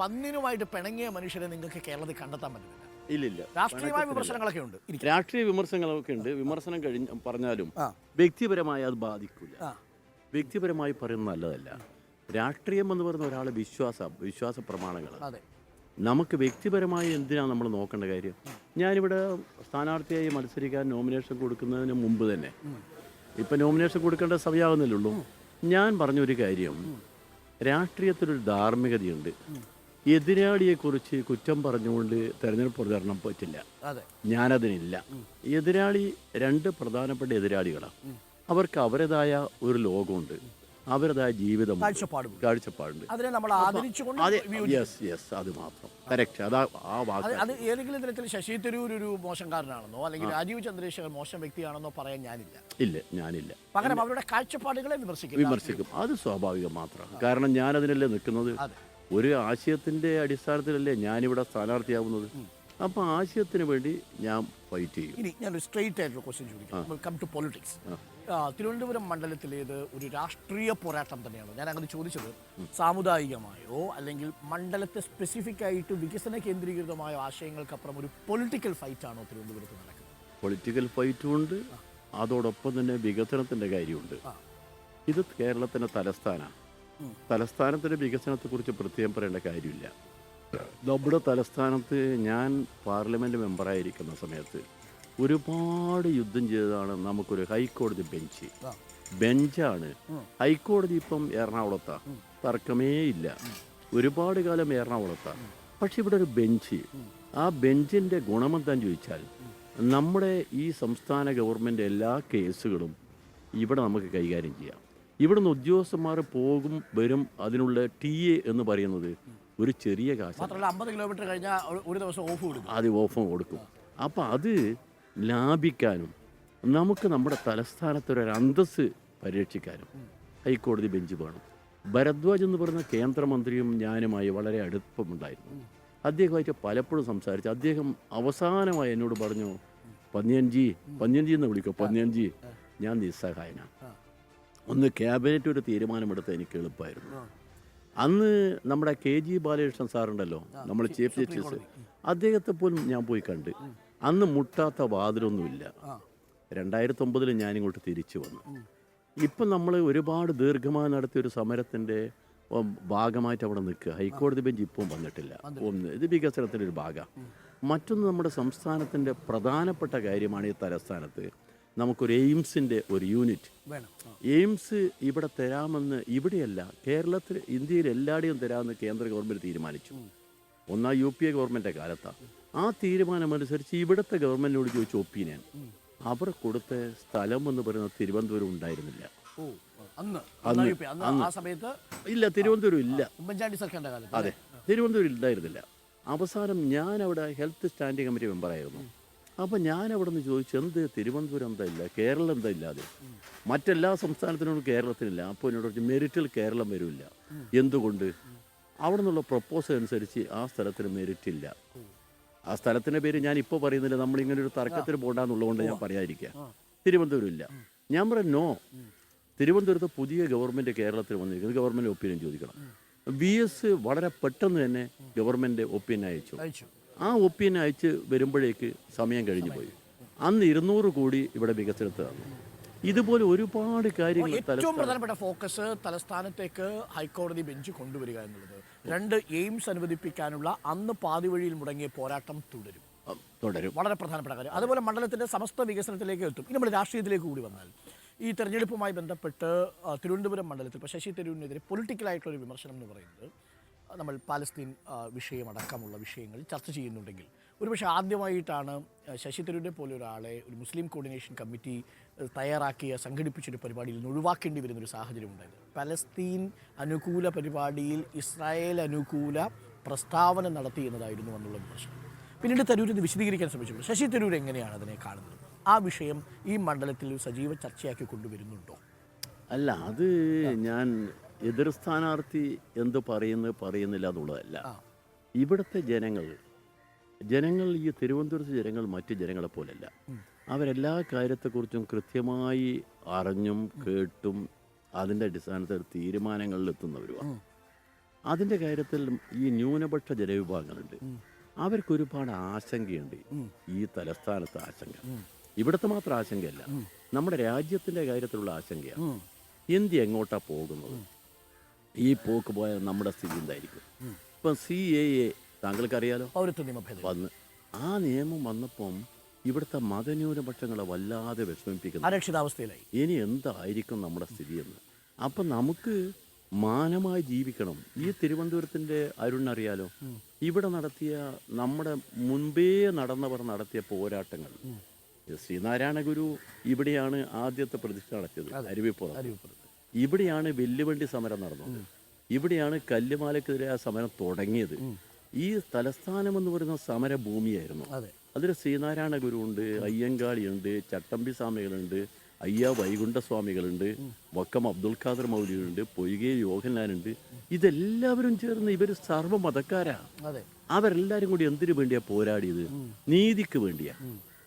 പന്നിനുമായിട്ട് പിണങ്ങിയ മനുഷ്യരെ നിങ്ങൾക്ക് കേരളത്തിൽ കണ്ടെത്താൻ പറ്റില്ല ഇല്ലില്ല രാഷ്ട്രീയമായ വിമർശനങ്ങളൊക്കെ ഉണ്ട്. രാഷ്ട്രീയ വിമർശനങ്ങളൊക്കെ ഉണ്ട്. വിമർശനം കഴിഞ്ഞ പറഞ്ഞാലും വ്യക്തിപരമായി അത് ബാധിക്കില്ല വ്യക്തിപരമായി പറയുന്നത് നല്ലതല്ല. രാഷ്ട്രീയം എന്ന് പറയുന്ന ഒരാളെ വിശ്വാസ വിശ്വാസ പ്രമാണങ്ങൾ നമുക്ക് വ്യക്തിപരമായി എന്തിനാണ് നമ്മൾ നോക്കേണ്ട കാര്യം? ഞാനിവിടെ സ്ഥാനാർത്ഥിയായി മത്സരിക്കാൻ നോമിനേഷൻ കൊടുക്കുന്നതിന് മുമ്പ് തന്നെ ഇപ്പം നോമിനേഷൻ കൊടുക്കേണ്ട സമയമാകുന്നില്ലുള്ളൂ ഞാൻ പറഞ്ഞൊരു കാര്യം. രാഷ്ട്രീയത്തിലൊരു ധാർമ്മികതയുണ്ട്. എതിരാളിയെക്കുറിച്ച് കുറ്റം പറഞ്ഞുകൊണ്ട് തെരഞ്ഞെടുപ്പ് പ്രചാരണം പറ്റില്ല. അതെ. ഞാനതിനില്ല. എതിരാളി രണ്ട് പ്രധാനപ്പെട്ട എതിരാളികളാണ്. അവർക്ക് അവരുടേതായ ഒരു ലോകമുണ്ട്. അവരുടേതായ ജീവിതം കാഴ്ചപ്പാടും കാഴ്ചപ്പാടുണ്ട്. യെസ് യെസ് അത് മാത്രം. കറക്റ്റ് അതാ ആ വാക്ക്. അത് ഏതെങ്കിലും തരത്തിൽ ശശി തരൂർ ഒരു മോശംകാരനാണെന്നോ അല്ലെങ്കിൽ രാജീവ് ചന്ദ്രശേഖർ മോശം വ്യക്തിയാണെന്നോ പറയാൻ ഞാനില്ല. ഇല്ല ഞാനില്ല. പകരം അവരുടെ കാഴ്ചപ്പാടുകളെ വിമർശിക്കും വിമർശിക്കും. അത് സ്വാഭാവികം മാത്രമാണ്. കാരണം ഞാനതിനല്ലേ നിൽക്കുന്നത്? ഒരു ആശയത്തിന്റെ അടിസ്ഥാനത്തിലല്ലേ ഞാനിവിടെ സ്ഥാനാർത്ഥിയാവുന്നത്? അപ്പോൾ ആശയത്തിന് വേണ്ടി ഞാൻ ഫൈറ്റ് ചെയ്യും. ഇനി ഞാനൊരു സ്ട്രെയിറ്റ് ആയിട്ടുള്ള ക്വസ്റ്റ്യൻ ചോദിക്കാം. കം ടു പൊളിറ്റിക്സ് തിരുവനന്തപുരം മണ്ഡലത്തിലേത് ഒരു രാഷ്ട്രീയ പോരാട്ടം തന്നെയാണ്. ഞാൻ അങ്ങനെ ചോദിച്ചത് സാമുദായികമായോ അല്ലെങ്കിൽ മണ്ഡലത്തെ സ്പെസിഫിക് ആയിട്ട് വികസന കേന്ദ്രീകൃതമായ ആശയങ്ങൾക്കപ്പുറം ഒരു പൊളിറ്റിക്കൽ ഫൈറ്റ് ആണോ തിരുവനന്തപുരത്ത് നടക്കുന്നത്? പൊളിറ്റിക്കൽ ഫൈറ്റും ഉണ്ട്. അതോടൊപ്പം തന്നെ വികസനത്തിന്റെ കാര്യമുണ്ട്. ഇത് കേരളത്തിന്റെ തലസ്ഥാനമാണ് തലസ്ഥാനത്തിന്റെ വികസനത്തെക്കുറിച്ച് പ്രത്യേകം പറയേണ്ട കാര്യമില്ല. നമ്മുടെ തലസ്ഥാനത്ത് ഞാൻ പാർലമെന്റ് മെമ്പറായിരിക്കുന്ന സമയത്ത് ഒരുപാട് യുദ്ധം ചെയ്തതാണ് നമുക്കൊരു ഹൈക്കോടതി ബെഞ്ച്. ബെഞ്ചാണ്. ഹൈക്കോടതി ഇപ്പം എറണാകുളത്താണ് തർക്കമേ ഇല്ല. ഒരുപാട് കാലം എറണാകുളത്താ. പക്ഷെ ഇവിടെ ഒരു ബെഞ്ച്. ആ ബെഞ്ചിന്റെ ഗുണമെന്താന്ന് ചോദിച്ചാൽ നമ്മുടെ ഈ സംസ്ഥാന ഗവൺമെന്റ് എല്ലാ കേസുകളും ഇവിടെ നമുക്ക് കൈകാര്യം ചെയ്യാം. ഇവിടുന്ന് ഉദ്യോഗസ്ഥന്മാർ പോകും വരും അതിനുള്ള ടി എ എന്ന് പറയുന്നത് ഒരു ചെറിയ കാശ് മാത്രമല്ല അമ്പത് കിലോമീറ്റർ കഴിഞ്ഞാൽ ഒരു- ദിവസം ഓഫ് കൊടുക്കും. അത് ഓഫും കൊടുക്കും. അപ്പം അത് ലാഭിക്കാനും നമുക്ക് നമ്മുടെ തലസ്ഥാനത്തൊരു അന്തസ് പരിരക്ഷിക്കാനും ഹൈക്കോടതി ബെഞ്ച് വേണം. ഭരദ്വാജ് എന്ന് പറയുന്ന കേന്ദ്രമന്ത്രിയും ഞാനുമായി വളരെ അടുപ്പമുണ്ടായിരുന്നു. അദ്ദേഹമായിട്ട് പലപ്പോഴും സംസാരിച്ചു അദ്ദേഹം അവസാനമായി എന്നോട് പറഞ്ഞു പന്നിയൻജി പന്നിയൻജി എന്ന് വിളിക്കോ പന്നിയൻജി ഞാൻ നിസ്സഹായനാണ്. ഒന്ന് ക്യാബിനറ്റ് ഒരു തീരുമാനമെടുത്ത് എനിക്ക് എളുപ്പമായിരുന്നു അന്ന് നമ്മുടെ കെ ജി ബാലകൃഷ്ണൻ സാറുണ്ടല്ലോ നമ്മൾ ചീഫ് ജസ്റ്റിസ്. അദ്ദേഹത്തെ പോലും ഞാൻ പോയി കണ്ട്. അന്ന് മുട്ടാത്ത വാതിലൊന്നുമില്ല. രണ്ടായിരത്തി ഒമ്പതിൽ ഞാനിങ്ങോട്ട് തിരിച്ചു വന്നു. ഇപ്പം നമ്മൾ ഒരുപാട് ദീർഘമായി നടത്തിയ ഒരു സമരത്തിന്റെ ഭാഗമായിട്ട് അവിടെ നിൽക്കുക. ഹൈക്കോടതി ബെഞ്ച് ഇപ്പം വന്നിട്ടില്ല. ഒന്ന് ഇത് വികസനത്തിന്റെ ഒരു ഭാഗമാണ് മറ്റൊന്ന് നമ്മുടെ സംസ്ഥാനത്തിന്റെ പ്രധാനപ്പെട്ട കാര്യമാണ് ഈ തലസ്ഥാനത്ത്. നമുക്കൊരു എയിംസിന്റെ ഒരു യൂണിറ്റ്. വേണം. എയിംസ് ഇവിടെ തരാമെന്ന് ഇവിടെയല്ല കേരളത്തിൽ ഇന്ത്യയിൽ എല്ലായിടെയും തരാമെന്ന് കേന്ദ്ര ഗവൺമെന്റ് തീരുമാനിച്ചു. ഒന്നാം യു പി എ ഗവൺമെന്റ് കാലത്താണ് ആ തീരുമാനമനുസരിച്ച് ഇവിടുത്തെ ഗവൺമെന്റിനോട് ചോദിച്ച ഒപ്പീനിയൻ അവർ കൊടുത്ത സ്ഥലം എന്ന് പറയുന്ന തിരുവനന്തപുരം ഉണ്ടായിരുന്നില്ല. ഇല്ല തിരുവനന്തപുരം ഇല്ല. അതെ തിരുവനന്തപുരം ഉണ്ടായിരുന്നില്ല അവസാനം ഞാൻ അവിടെ ഹെൽത്ത് സ്റ്റാൻഡിംഗ് കമ്മിറ്റി മെമ്പറായിരുന്നു. അപ്പോൾ ഞാൻ അവിടെ നിന്ന് ചോദിച്ചു എന്ത്? തിരുവനന്തപുരം എന്താ ഇല്ല? കേരളം എന്താ ഇല്ലാതെ? മറ്റെല്ലാ സംസ്ഥാനത്തിനോടും കേരളത്തിനില്ല. അപ്പോൾ എന്നോട് പറഞ്ഞു മെറിറ്റിൽ കേരളം വരില്ല. എന്തുകൊണ്ട്? അവിടെ നിന്നുള്ള പ്രപ്പോസൽ അനുസരിച്ച് ആ സ്ഥലത്തിന് മെറിറ്റ് ഇല്ല. ആ സ്ഥലത്തിന്റെ പേര് ഞാൻ ഇപ്പോൾ പറയുന്നില്ല. നമ്മളിങ്ങനെ ഒരു തർക്കത്തിന് പോകണ്ടെന്നുള്ളതുകൊണ്ട് ഞാൻ പറയാതിരിക്കുക തിരുവനന്തപുരം ഇല്ല. ഞാൻ പറയാം നോ. തിരുവനന്തപുരത്ത് പുതിയ ഗവൺമെന്റ് കേരളത്തിൽ വന്നിരിക്കുന്നത് ഗവൺമെന്റ് ഒപ്പീനിയൻ ചോദിക്കണം. വി എസ് വളരെ പെട്ടെന്ന് തന്നെ ഗവൺമെന്റ് ഒപ്പീനിയൻ അയച്ചു. അയച്ചു. ആ ഒപ്പീനിയൻ അയച്ച് വരുമ്പോഴേക്ക് സമയം കഴിഞ്ഞു പോയി. അന്ന് ഇരുന്നൂറ് കോടി ഇവിടെ വികസനത്തിലാണ്. തന്നു ഇതുപോലെ ഒരുപാട് കാര്യങ്ങൾ ഏറ്റവും പ്രധാനപ്പെട്ട ഫോക്കസ് തലസ്ഥാനത്തേക്ക് ഹൈക്കോടതി ബെഞ്ച് കൊണ്ടുവരിക എന്നുള്ളത്. രണ്ട് എയിംസ് അനുവദിപ്പിക്കാനുള്ള അന്ന് പാതിവഴിയിൽ മുടങ്ങിയ പോരാട്ടം തുടരും. തുടരും. വളരെ പ്രധാനപ്പെട്ട കാര്യം. അതുപോലെ മണ്ഡലത്തിന്റെ സമസ്ത വികസനത്തിലേക്ക് എത്തും. ഇനി നമ്മൾ രാഷ്ട്രീയത്തിലേക്ക് കൂടി വന്നാൽ ഈ തെരഞ്ഞെടുപ്പുമായി ബന്ധപ്പെട്ട് തിരുവനന്തപുരം മണ്ഡലത്തിൽ ഇപ്പോൾ ശശി തരൂരിനെതിരെ പൊളിറ്റിക്കലായിട്ടുള്ള ഒരു വിമർശനം എന്ന് പറയുന്നത് നമ്മൾ പാലസ്തീൻ വിഷയമടക്കമുള്ള വിഷയങ്ങൾ ചർച്ച ചെയ്യുന്നുണ്ടെങ്കിൽ. ഒരുപക്ഷെ ആദ്യമായിട്ടാണ് ശശി തരൂരിനെ പോലെ ഒരാളെ ഒരു മുസ്ലിം കോർഡിനേഷൻ കമ്മിറ്റി തയ്യാറാക്കിയ സംഘടിപ്പിച്ചൊരു പരിപാടിയിൽ നിന്ന് ഒഴിവാക്കേണ്ടി വരുന്നൊരു സാഹചര്യം ഉണ്ടായത്. പലസ്തീൻ അനുകൂല പരിപാടിയിൽ ഇസ്രായേൽ അനുകൂല പ്രസ്താവന നടത്തി എന്നതായിരുന്നു എന്നുള്ള വിമർശനം പിന്നീട് തരൂർ ഇത് വിശദീകരിക്കാൻ ശ്രമിച്ചു ശശി തരൂർ എങ്ങനെയാണ് അതിനെ കാണുന്നത്? ആ വിഷയം ഈ മണ്ഡലത്തിൽ സജീവ ചർച്ചയാക്കി കൊണ്ടുവരുന്നുണ്ടോ? അല്ല അത് ഞാൻ എതിർ സ്ഥാനാർത്ഥി എന്ത് പറയുന്നു പറയുന്നില്ല എന്നുള്ളതല്ല. ഇവിടുത്തെ ജനങ്ങൾ ജനങ്ങൾ ഈ തിരുവനന്തപുരത്തെ ജനങ്ങൾ മറ്റ് ജനങ്ങളെ പോലല്ല. അവരെല്ലാ കാര്യത്തെക്കുറിച്ചും കൃത്യമായി അറിഞ്ഞും കേട്ടും അതിന്റെ അടിസ്ഥാനത്തിൽ തീരുമാനങ്ങളിൽ എത്തുന്നവരുമാണ് അതിന്റെ കാര്യത്തിൽ ഈ ന്യൂനപക്ഷ ജനവിഭാഗങ്ങളുണ്ട്. അവർക്ക് ഒരുപാട് ആശങ്കയുണ്ട് ഈ തലസ്ഥാനത്ത് ആശങ്ക. ഇവിടുത്തെ മാത്രം ആശങ്കയല്ല. നമ്മുടെ രാജ്യത്തിന്റെ കാര്യത്തിലുള്ള ആശങ്കയാണ് ഇന്ത്യ എങ്ങോട്ടാണ് പോകുന്നത്? ഈ പോക്ക് പോയാൽ നമ്മുടെ സ്ഥിതി എന്തായിരിക്കും? ഇപ്പം സി എ എ താങ്കൾക്കറിയാലോ? പൗരത്വ നിയമ ഭേദഗതി വന്ന് ആ നിയമം വന്നപ്പം ഇവിടുത്തെ മതന്യൂനപക്ഷങ്ങളെ വല്ലാതെ വിഷമിപ്പിക്കുന്നു. അരക്ഷിതാവസ്ഥയിലായി. ഇനി എന്തായിരിക്കും നമ്മുടെ സ്ഥിതി എന്ന്? അപ്പം നമുക്ക് മാനമായി ജീവിക്കണം. ഈ തിരുവനന്തപുരത്തിന്റെ അരുൺ അറിയാലോ? ഇവിടെ നടത്തിയ നമ്മുടെ മുൻപേ നടന്നവർ നടത്തിയ പോരാട്ടങ്ങൾ. ശ്രീനാരായണ ഗുരു ഇവിടെയാണ് ആദ്യത്തെ പ്രതിഷ്ഠ നടത്തിയത്. അരുവിപ്പുറം ഇവിടെയാണ് വെല്ലുവണ്ടി സമരം നടന്നത്. ഇവിടെയാണ് കല്ലുമാലക്കെതിരെ ആ സമരം തുടങ്ങിയത്. ഈ തലസ്ഥാനം എന്ന് പറയുന്ന സമരഭൂമിയായിരുന്നു. അതെ. അതിൽ ശ്രീനാരായണ ഗുരുവുണ്ട് അയ്യങ്കാളിയുണ്ട് ചട്ടമ്പി സ്വാമികളുണ്ട് അയ്യ വൈകുണ്ഠസ്വാമികളുണ്ട് വക്കം അബ്ദുൽ ഖാദർ മൗലിയുണ്ട് പൊയ്കെ യോഹൻലാനുണ്ട് ഇതെല്ലാവരും ചേർന്ന് ഇവർ സർവമതക്കാരാ അതെ. അവരെല്ലാവരും കൂടി എന്തിനു വേണ്ടിയാ പോരാടിയത്? നീതിക്ക് വേണ്ടിയാ.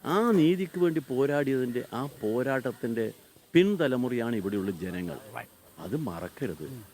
ആ നീതിക്ക് വേണ്ടി പോരാടിയതിന്റെ ആ പോരാട്ടത്തിന്റെ പിൻതലമുറയാണ് ഇവിടെയുള്ള ജനങ്ങൾ. അത് മറക്കരുത്.